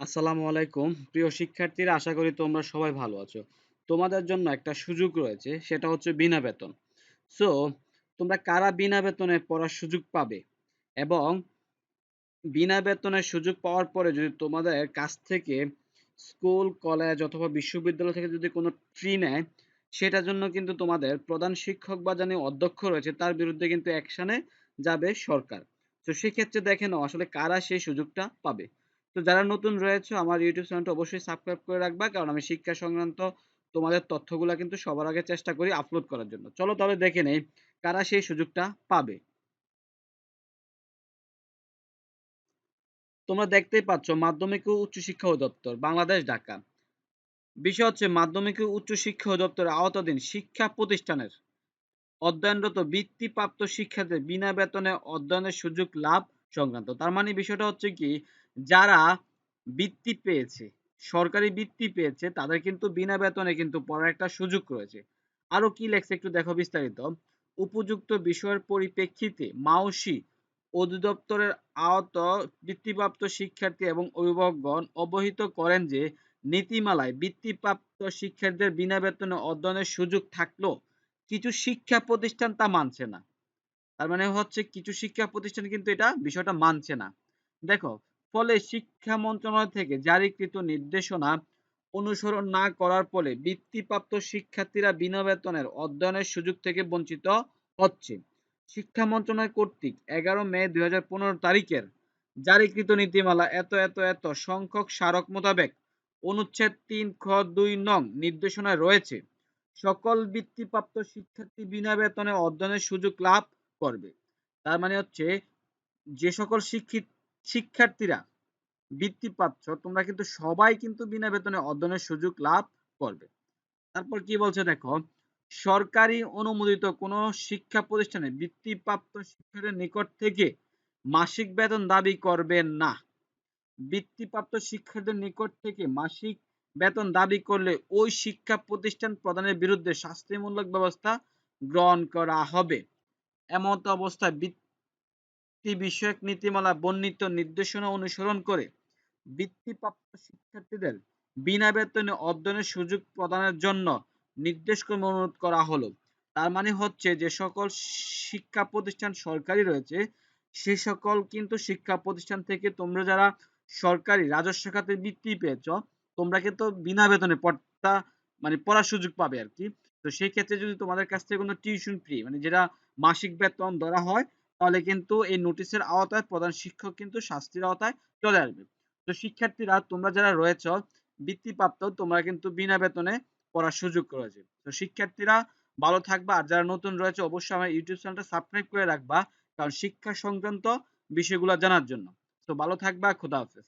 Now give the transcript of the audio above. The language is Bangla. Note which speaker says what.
Speaker 1: আসসালামু আলাইকুম। প্রিয় শিক্ষার্থীরা, আশা করি তোমরা সবাই ভালো আছো। তোমাদের জন্য একটা সুযোগ রয়েছে, সেটা হচ্ছে বিনা বেতন। সো তোমরা কারা বিনা বেতনে পড়ার সুযোগ পাবে? এবং বিনা বেতনের সুযোগ পাওয়ার পরে যদি তোমাদের কাছ থেকে স্কুল, কলেজ অথবা বিশ্ববিদ্যালয় থেকে যদি কোনো ফি নেয়, সেটার জন্য কিন্তু তোমাদের প্রধান শিক্ষক বা জানি অধ্যক্ষ রয়েছে, তার বিরুদ্ধে কিন্তু অ্যাকশনে যাবে সরকার। তো সেক্ষেত্রে দেখে নাও আসলে কারা সেই সুযোগটা পাবে। তো যারা নতুন রয়েছে, আমার ইউটিউব চ্যানেলটা অবশ্যই সাবস্ক্রাইব করে রাখবা, কারণ আমি শিক্ষা সংক্রান্ত তোমাদের তথ্যগুলো কিন্তু সবার আগে চেষ্টা করি আপলোড করার জন্য। চলো তাহলে দেখে নেই, কারা সেই সুযোগটা পাবে? তোমরা দেখতেই পাচ্ছ, মাধ্যমিক ও উচ্চ শিক্ষা অধিদপ্তর, বাংলাদেশ, ঢাকা। বিষয় হচ্ছে, মাধ্যমিক ও উচ্চ শিক্ষা অধিদপ্তরের আওতাধীন শিক্ষা প্রতিষ্ঠানের অধ্যয়নরত বৃত্তিপ্রাপ্ত শিক্ষার্থীদের বিনা বেতনে অধ্যয়নের সুযোগ লাভ সংক্রান্ত। তার মানে বিষয়টা হচ্ছে কি যারা বৃত্তি পেয়েছে, সরকারি বৃত্তি পেয়েছে, তাদের কিন্তু বিনা বেতনে কিন্তু পড়ার একটা সুযোগ রয়েছে। আরও কি লেখছে একটু দেখো বিস্তারিত। উপযুক্ত বিষয়ের পরিপ্রেক্ষিতে মাওসি অধিদপ্তরের আওত বৃত্তিপ্রাপ্ত শিক্ষার্থী এবং অভিভাবকগণ অবহিত করেন যে, নীতিমালায় বৃত্তিপ্রাপ্ত শিক্ষার্থীদের বিনা বেতনে অধ্যয়নের সুযোগ থাকলেও কিছু শিক্ষা প্রতিষ্ঠান তা মানছে না। তার মানে হচ্ছে কিছু শিক্ষা প্রতিষ্ঠান কিন্তু এটা বিষয়টা মানছে না। দেখো ফলে শিক্ষা মন্ত্রণালয় থেকে জারিকৃত নির্দেশনা অনুসরণ না করার ফলে বৃত্তিপ্রাপ্ত শিক্ষার্থীরা বিনা বেতনের অধ্যয়নের সুযোগ থেকে বঞ্চিত হচ্ছে। শিক্ষা মন্ত্রণালয় কর্তৃক এগারো মে দুই তারিখের জারিকৃত নীতিমালা এত এত এত সংখ্যক স্মারক মোতাবেক অনুচ্ছেদ তিন খ দুই নং নির্দেশনায় রয়েছে। সকল বৃত্তিপ্রাপ্ত শিক্ষার্থী বিনা বেতনে অধ্যয়নের সুযোগ লাভ করবে। তার মানে হচ্ছে যে সকল শিক্ষিত শিক্ষার্থীরা বৃত্তি পাচ্ছ, তোমরা কিন্তু সবাই কিন্তু বিনা বেতনে অধ্যয়নের সুযোগ লাভ করবে। তারপর কি বলছে দেখো, সরকারি অনুমোদিত কোনো শিক্ষা প্রতিষ্ঠানে বৃত্তিপ্রাপ্ত শিক্ষকের নিকট থেকে মাসিক বেতন দাবি করবেন না। বৃত্তিপ্রাপ্ত শিক্ষকদের নিকট থেকে মাসিক বেতন দাবি করলে ওই শিক্ষা প্রতিষ্ঠান প্রদানের বিরুদ্ধে শাস্তিমূলক ব্যবস্থা গ্রহণ করা হবে। এমত অবস্থায় বৃত্তি বিষয়ক নীতিমালা বর্ণিত নির্দেশনা অনুসরণ করে বৃত্তিপ্রাপ্ত শিক্ষার্থীদের বিনা বেতনে অধ্যয়নের সুযোগ প্রদানের জন্য নির্দেশক্রমে অনুরোধ করা হলো। তার মানে হচ্ছে যে সকল শিক্ষা প্রতিষ্ঠান সরকারি রয়েছে, সে সকল কিন্তু শিক্ষা প্রতিষ্ঠান থেকে তোমরা যারা সরকারি রাজস্ব খাতে বৃত্তি পেয়েছ, তোমরা কিন্তু বিনা বেতনে পড়তা মানে পড়ার সুযোগ পাবে আর কি। তো সেই ক্ষেত্রে যদি তোমাদের কাছ থেকে কোনো টিউশন ফ্রি মানে যেটা মাসিক বেতন ধরা হয় তাহলে কিন্তু এই নোটিশের আওতায় প্রধান শিক্ষক কিন্তু শাস্তির আওতায় চলে আসবে। তো শিক্ষার্থীরা, তোমরা যারা রয়েছ, বৃত্তিপ্রাপ্ত, তোমরা কিন্তু বিনা বেতনে পড়ার সুযোগ রয়েছে। তো শিক্ষার্থীরা ভালো থাকবা, আর যারা নতুন রয়েছে, অবশ্যই আমার ইউটিউব চ্যানেলটা সাবস্ক্রাইব করে রাখবা, কারণ শিক্ষা সংক্রান্ত বিষয়গুলো জানার জন্য। তো ভালো থাকবা, খুদা হাফেজ।